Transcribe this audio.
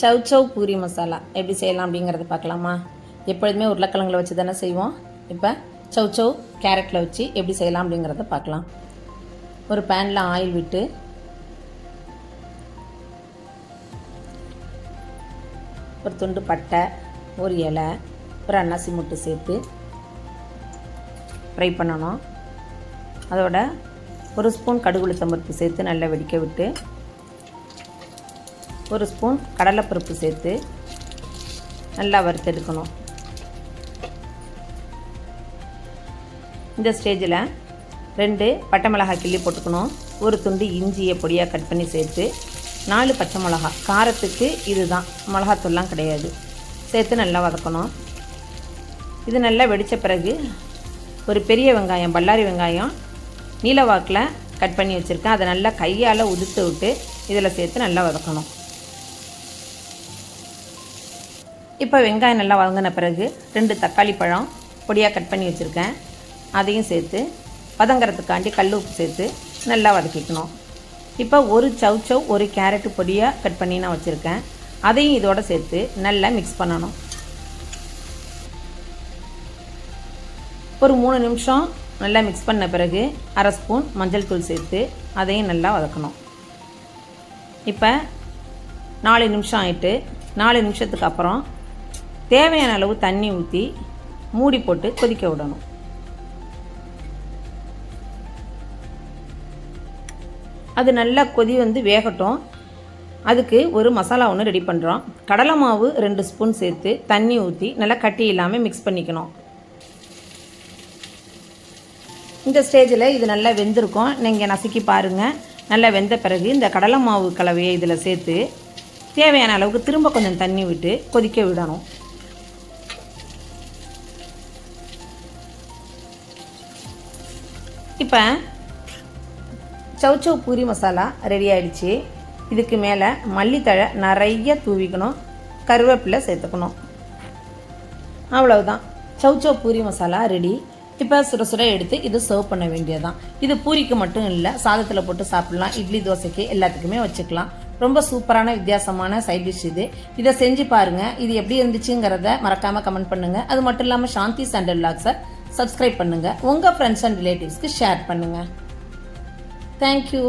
சவ் சவ் பூரி மசாலா எப்படி செய்யலாம் அப்படிங்கிறத பார்க்கலாமா? எப்பொழுதுமே உருளைக்கிழங்குல வச்சு தானே செய்வோம். இப்போ சவ் சவ் கேரட்டில் வச்சு எப்படி செய்யலாம் அப்படிங்கிறத பார்க்கலாம். ஒரு பேனில் ஆயில் விட்டு ஒரு துண்டு பட்டை ஒரு இலை ஒரு அன்னாசி முட்டு சேர்த்து ஃப்ரை பண்ணணும். அதோட ஒரு ஸ்பூன் கடுகு உளுத்தம்பருப்பு சேர்த்து நல்லா வெடிக்க விட்டு ஒரு ஸ்பூன் கடலைப்பருப்பு சேர்த்து நல்லா வறுத்தெடுக்கணும். இந்த ஸ்டேஜில் ரெண்டு பட்டை மிளகாய் கிள்ளி போட்டுக்கணும். ஒரு துண்டு இஞ்சியை பொடியாக கட் பண்ணி சேர்த்து நாலு பச்சை மிளகா காரத்துக்கு இதுதான். மிளகாத்தூள்லாம் கிடையாது. சேர்த்து நல்லா வதக்கணும். இது நல்லா வெடித்த பிறகு ஒரு பெரிய வெங்காயம் பல்லாரி வெங்காயம் நீலவாக்கில் கட் பண்ணி வச்சுருக்கேன். அதை நல்லா கையால் உதுத்து விட்டு இதில் சேர்த்து நல்லா வதக்கணும். இப்போ வெங்காயம் நல்லா வதங்கின பிறகு ரெண்டு தக்காளி பழம் பொடியாக கட் பண்ணி வச்சுருக்கேன். அதையும் சேர்த்து வதங்கிறதுக்காண்டி கல் உப்பு சேர்த்து நல்லா வதக்கிக்கணும். இப்போ ஒரு சவ் சவ் ஒரு கேரட்டு பொடியாக கட் பண்ணி நான் வச்சுருக்கேன். அதையும் இதோடு சேர்த்து நல்லா மிக்ஸ் பண்ணணும். ஒரு மூணு நிமிஷம் நல்லா மிக்ஸ் பண்ண பிறகு அரை ஸ்பூன் மஞ்சள் தூள் சேர்த்து அதையும் நல்லா வதக்கணும். இப்போ நாலு நிமிஷம் ஆகிட்டு நாலு நிமிஷத்துக்கு அப்புறம் தேவையான அளவு தண்ணி ஊற்றி மூடி போட்டு கொதிக்க விடணும். அது நல்லா கொதி வந்து வேகட்டும். அதுக்கு ஒரு மசாலா ஒன்று ரெடி பண்ணுறோம் கடலை மாவு ரெண்டு ஸ்பூன் சேர்த்து தண்ணி ஊற்றி நல்லா கட்டி இல்லாமல் மிக்ஸ் பண்ணிக்கணும். இந்த ஸ்டேஜில் இது நல்லா வெந்திருக்கும். நீங்கள் நசுக்கி பாருங்கள் நல்லா வெந்த பிறகு இந்த கடலை மாவு கலவையை இதில் சேர்த்து தேவையான அளவுக்கு திரும்ப கொஞ்சம் தண்ணி விட்டு கொதிக்க விடணும். இப்போ சௌச்சௌ பூரி மசாலா ரெடி ஆகிடுச்சு இதுக்கு மேலே மல்லித்தழை நிறைய தூவிக்கணும். கருவேப்பிலை சேர்த்துக்கணும். அவ்வளவுதான். சௌச்சௌ பூரி மசாலா ரெடி இப்போ சுட சுட எடுத்து இது சர்வ் பண்ண வேண்டியதுதான். இது பூரிக்கு மட்டும் இல்லை சாதத்தில் போட்டு சாப்பிடலாம். இட்லி தோசைக்கு எல்லாத்துக்குமே வச்சுக்கலாம். ரொம்ப சூப்பரான வித்தியாசமான சைட் டிஷ் இது. இதை செஞ்சு பாருங்கள் இது எப்படி இருந்துச்சுங்கிறத மறக்காமல் கமெண்ட் பண்ணுங்கள் அது மட்டும் இல்லாமல் சாந்தி சண்டல் லாக்ஸை சப்ஸ்கிரைப் பண்ணுங்கள் உங்கள் ஃப்ரெண்ட்ஸ் அண்ட் ரிலேட்டிவ்ஸ்க்கு ஷேர் பண்ணுங்கள் தேங்க்யூ